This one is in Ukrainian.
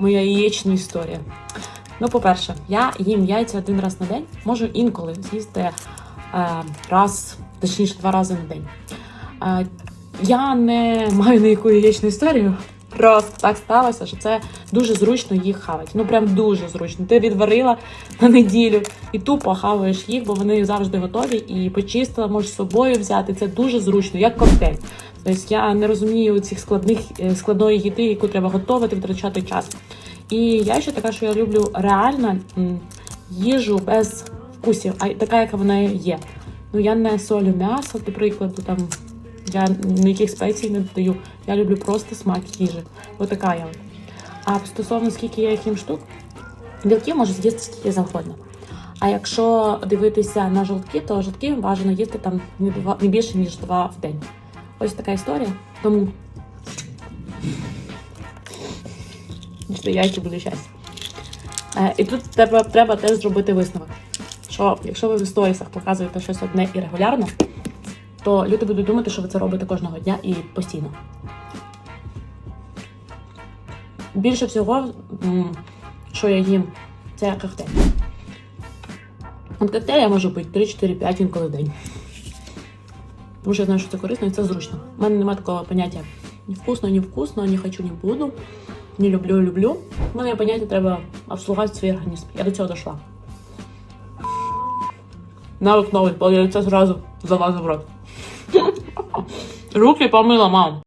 моя яєчна історія. Ну, по-перше, я їм яйця один раз на день, можу інколи з'їсти е, раз, точніше, два рази на день. Е, я не маю ніяку яєчну історію. Просто так сталося, що це дуже зручно їх хавати. Ну прям дуже зручно. Ти відварила на неділю і тупо хаваєш їх, бо вони завжди готові і почистила, можеш з собою взяти. Це дуже зручно, як коктейль. Тобто я не розумію цих складних е, складної їди, яку треба готувати, витрачати час. І я ще така, що я люблю реально їжу без вкусів, а така, яка вона є. Ну я не солю м'ясо, до прикладу, там я ніяких спецій не додаю. Я люблю просто смак їжі. Отака я. А стосовно скільки я їх їм штук, білків можу з'їсти скільки завгодно. А якщо дивитися на жовтки, то жовтки бажано їсти там не, два, не більше, ніж два в день. Ось така історія. Тому що яйця буде щастя. І тут треба, треба теж зробити висновок. Що якщо ви в сторісах показуєте щось одне і регулярно, то люди будуть думати, що ви це робите кожного дня і постійно. Більше всього, що я їм, це коктейль. От коктейль я можу пити 3-4-5 інколи в день. Тому що я знаю, що це корисно і це зручно. У мене немає такого поняття ні вкусно, ні вкусно, ні хочу, ні буду. Не люблю, люблю. У мене є поняття, треба обслугувати свій організм. Я до цього дійшла. Навик новий, бо я це зразу залазив в рот. Руки помила, мам.